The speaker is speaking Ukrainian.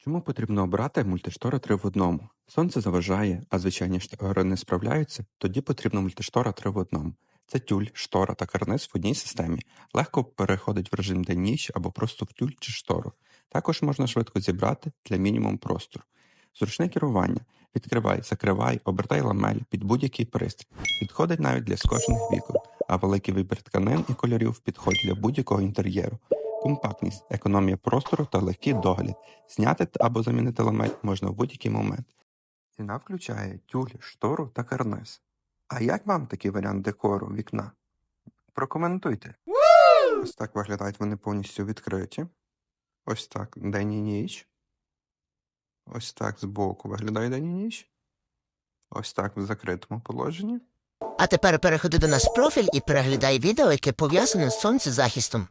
Чому потрібно обрати мультиштора 3 в одному? Сонце заважає, а звичайні штори не справляються, тоді потрібно мультиштора 3 в одному. Це тюль, штора та карниз в одній системі. Легко переходить в режим день ніч або просто в тюль чи штору. Також можна швидко зібрати для мінімум простору. Зручне керування. Відкривай, закривай, обертай ламель під будь-який пристрій. Підходить навіть для скошених вікон, а великий вибір тканин і кольорів підходить для будь-якого інтер'єру. Компактність, економія простору та легкий догляд. Зняти або замінити ламель можна в будь-який момент. Ціна включає тюль, штору та карниз. А як вам такий варіант декору вікна? Прокоментуйте. Ось так виглядають вони повністю відкриті. Ось так день і ніч. Ось так збоку виглядає день і ніч. Ось так в закритому положенні. А тепер переходи до наш профіль і переглядай відео, яке пов'язане з сонцезахистом.